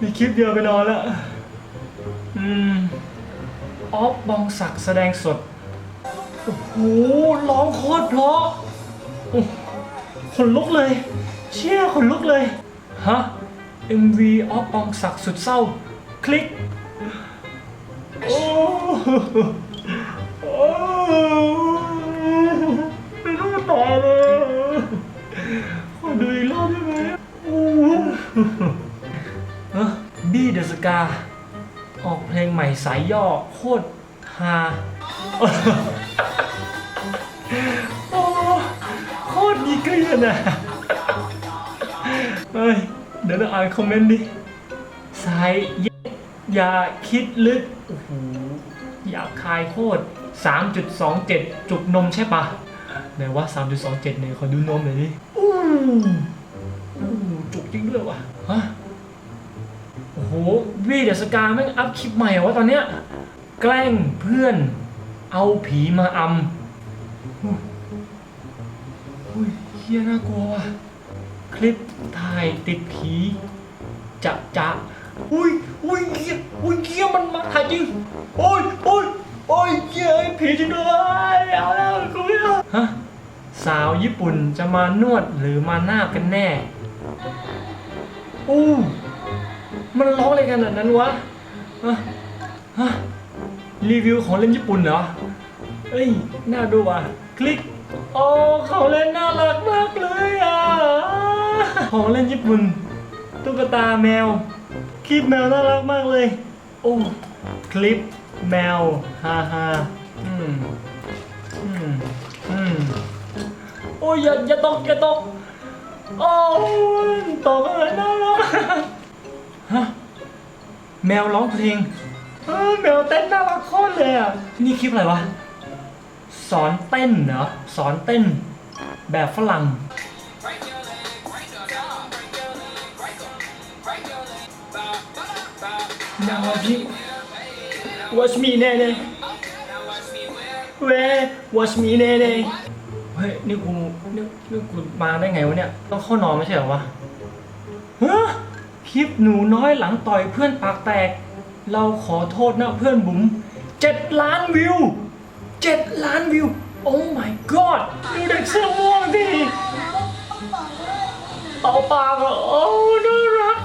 มีคลิปเดียวไปนอนแล้ว อืม ออฟบองศักดิ์แสดงสด โอ้โห ร้องโคตรเพราะโอ้ขนลุกเลย เชี่ยขนลุกเลย ฮะ MV ออฟบองศักดิ์สุดเศร้า คลิก โอ้ เออบี้เดอะสกา ออกเพลงใหม่สายย่อโคตรฮาโอ้โคตรดีเกลียนอะเฮ้ย เดี๋ยวเราอ่านคอมเมนต์ดิสายเย็อย่าคิดลึก โอ้โหหยาบคายโคตร 3.27 จุกนมใช่ปะไหนว่า 3.27เนี่ยขอดูนมหน่อยดิอู้ โอ้โหวีเดสกาแม่งอัพคลิปใหม่เหรอวะตอนเนี้ยแกล้งเพื่อนเอาผีมาอำอุ้ยอุ้ยเฮียน่ากลัวว่ะคลิปถ่ายติดผีจะจะอุ้ยอุ้ยเฮียอุ้ยเฮียมันมาถ่ายจริงโอ้ยโอ้ยโอ้ยเฮียผีจริงด้วยเอาแล้วกูไม่เอาฮะสาวญี่ปุ่นจะมานวดหรือมาหน้ากันแน่อู้ มันร้องอะไรกันแบบนั้นวะฮะฮะรีวิวของเล่นญี่ปุ่นเหรอ เอ้ย น่าดูว่ะ คลิก โอ้เขาเล่นน่ารักมากเลยอะ ของเล่นญี่ปุ่น ตุ๊กตาแมว คลิปแมวน่ารักมากเลย โอ้ คลิปแมว ฮ่าฮ่าอืม อืม อืม โอ้ยอย่าอย่าตกอย่าตก โอ้ตกอะไรน่ารัก แมวร้องเพลงเออแมวเต้นน่ารักโคตรเลยอะนี่คลิปอะไรวะ สอนเต้นเหรอ สอนเต้น แบบฝรั่งนาวพี่ watch me แน่เน่เว้ watch me แน่เน่เฮ้ย นี่กูนี่นี่กูมาได้ไงวะเนี่ย ต้องเข้านอนไม่ใช่เหรอวะฮะ คลิปหนูน้อยหลังต่อยเพื่อนปากแตก เราขอโทษนะเพื่อนบุ๋มเจ็ดล้านวิวเจ็ดล้านวิว โอ้ my god ดูเด็กเสื้อม่วงดิเป่าปากเหรอโอ้น่ารัก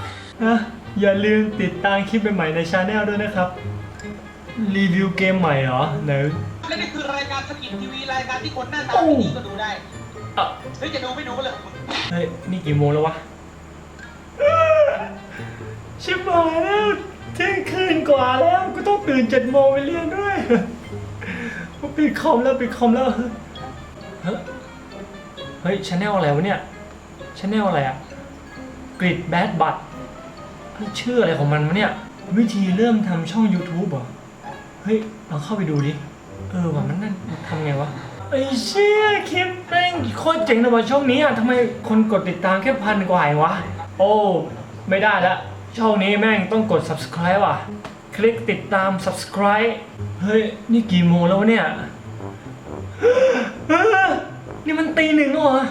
นะอย่าลืมติดตามคลิปใหม่ๆในช anel ด้วยนะครับ รีวิวเกมใหม่เหรอไหนและนี่คือรายการสกิททีวีรายการที่คนหน้าตาไม่ดีก็ดูได้อะเฮ้ยจะดูไม่ดูก็เลยของมึง เฮ้ยนี่กี่โมงแล้ววะ ชิบหายแล้วเที่ยงคืนกว่าแล้วก็ต้องตื่นเจ็ดโมงไปเรียนด้วยปิดคอมแล้วปิดคอมแล้วเฮ้ยชาแนลอะไรวะเนี่ยชาแนลอะไรอะกริดแบดบัตชื่ออะไรของมันวะเนี่ย วิธีเริ่มทำช่อง YouTube เหรอ เฮ้ยลองเข้าไปดูดิ เออว่ามันนั่นทำไงวะไอ้เชี่ยคลิปแม่งโคตรเจ๋งเลยว่ะช่องนี้อะทำไมคนกดติดตามแค่พันกว่าเองวะ โอ้ ไม่ได้ละ ช่องนี้แม่งต้องกด subscribe ว่ะ คลิกติดตาม subscribe เฮ้ย นี่กี่โมงแล้ววะเนี่ย นี่มันตีหนึ่งแล้วเหรอ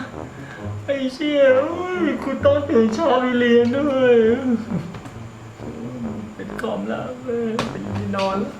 ไอ้เชี่ยอุ้ยกูต้องตื่นเช้าไปเรียนด้วย เป็นคอมแล้วเออไปนอนแล้ว